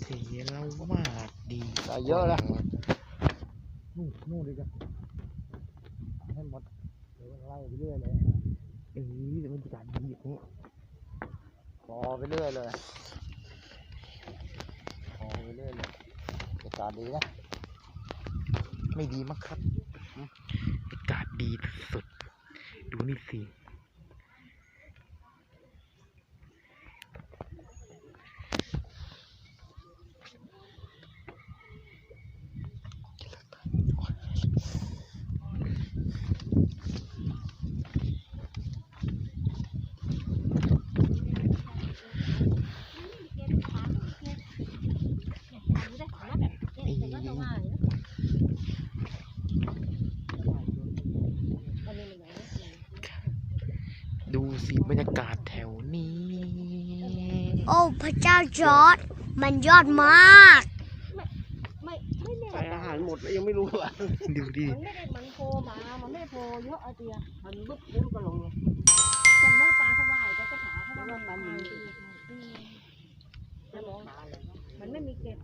เสียแล้วมากดีใส่เยอะแล้วนู่นนู่นดีกันให้หมดเดี๋ยวไล่ไปเรื่อยเลยเออมันจะการดีอย่างนี้พอไปเรื่อยเลยพอไปเรื่อยเลยอากาศดีนะ ไม่ดีมั้งครับอากาศดีสุด ดูนี่สิดู สิบรรยากาศแถวนี้ โอ้พระเจ้าจอร์ดมันยอดมาก ไม่ไม่แน่ใส่อาหารหมดแล้วยังไม่รู้อะดูดิมันไม่ได้มันโผล่มามันไม่โผล่เยอะอะเตียมันลุกปุ๊บก็ลงเลยแต่ว่าปลาสวายก็จะถาเขาว่ามันมีมันไม่มีเกล็ด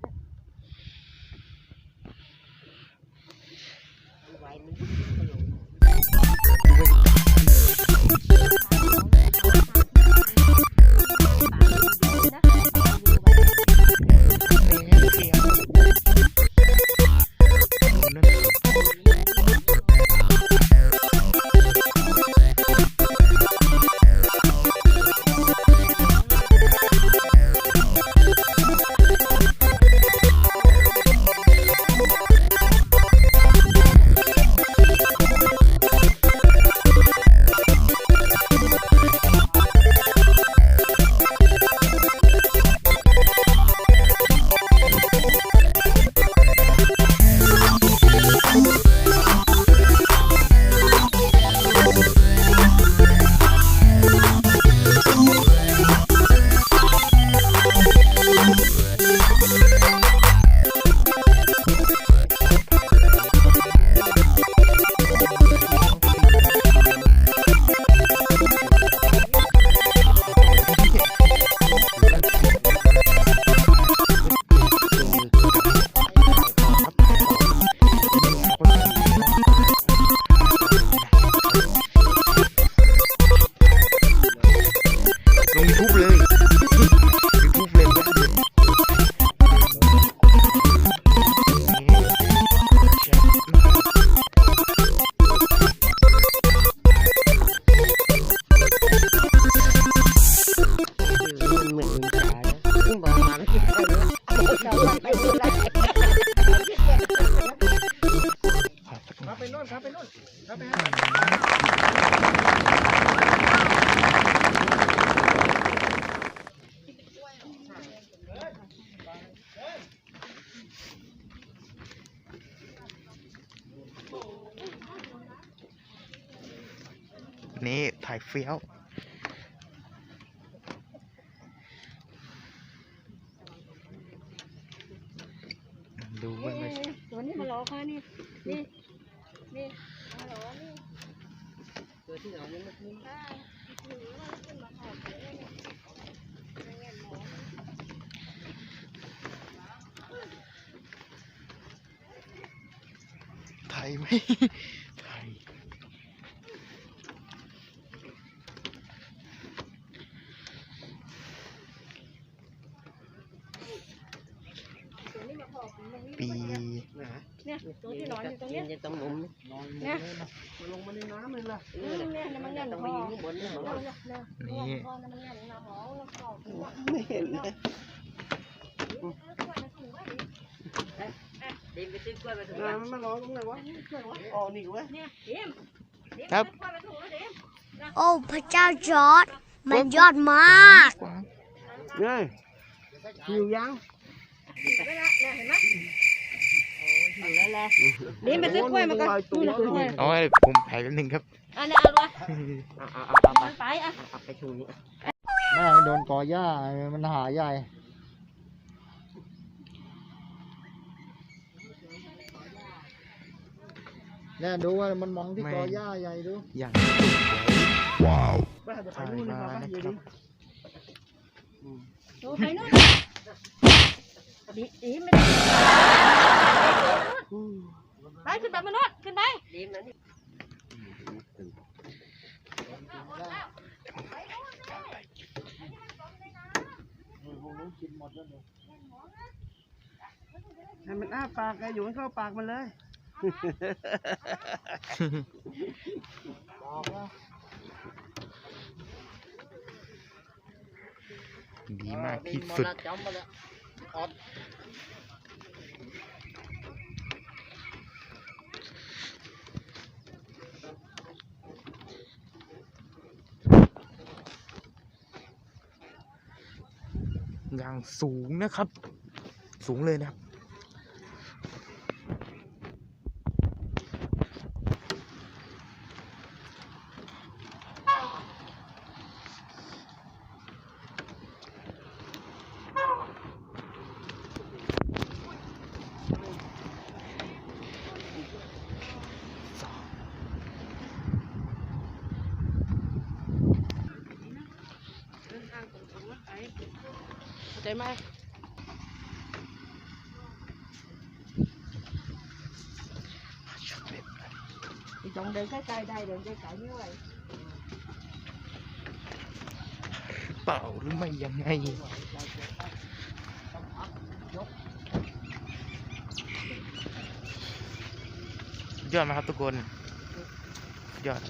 นี่ถ่ายเฟี้ยวดูมันไม่ตัวนี้มาหลอกค่ะนี่นี่ นี่มาหลอนี่ตัวที่เราเนี่มันใช่หรือว่าขึ้นมาขอบเลยเนี่ยไม่งั้นหมอถ่ายไหม ถ่าย ตัวนี้มาขอบตรงนี้ ปีเนี่ยตัวที่นอนอยู่ตรงเนี้ยจะต้องมุมนะมันลงมาในน้ำเลยล่ะอืมเนี่ยมันเงี้ยคอบนเนี่ยเนี่ยนี่ยเนี่ยเนี่ยคอมนี่ไม่เห็นเลยน้ำมันร้อนตรงไหนวะอ๋อนี่เว้ยเนี่ยเอ็มครับโอ้พระเจ้าจอร์ดมันยอดมากกวางเฮ้ยหิวยัง นี่ยเห็นไหม thử lên lên นี่ไปซื้อกล้วยมาก่อนนู่นน่ะกล้วยเอาไว้ผมถ่ายแป๊บนึงครับ อันนี้เอาด้วย à, à, à, à, มันไปอะ à, cái thùng nữa แม่โดนกอหญ้ามันหาใหญ่เนี่ยดูว่ามันมองที่ไม่กอหญ้าใหญ่ดูอย่างไปจะไปถ่ายนู่นนะมาครับนะเดี๋ยวครั ดิบดูไปนู่นดีดีไม่ได้ไปขึ้นไปมนุษย์ขึ้นไปดีนะนี่ให้มันอ้าปากไงอยู่ให้เข้าปากมันเลยบอกแล้วดีมากที่สุดจำมาแล้ว ออดอย่างสูงนะครับ สูงเลยนะครับ เดินทางตรงๆนะไอ้ เข้ไหมอีจงเดินใกล้ๆได้เดินใกล้ๆไม่ไหวเปล่าหรือไม่ยังไงยอดไหมครับทุกคนยอด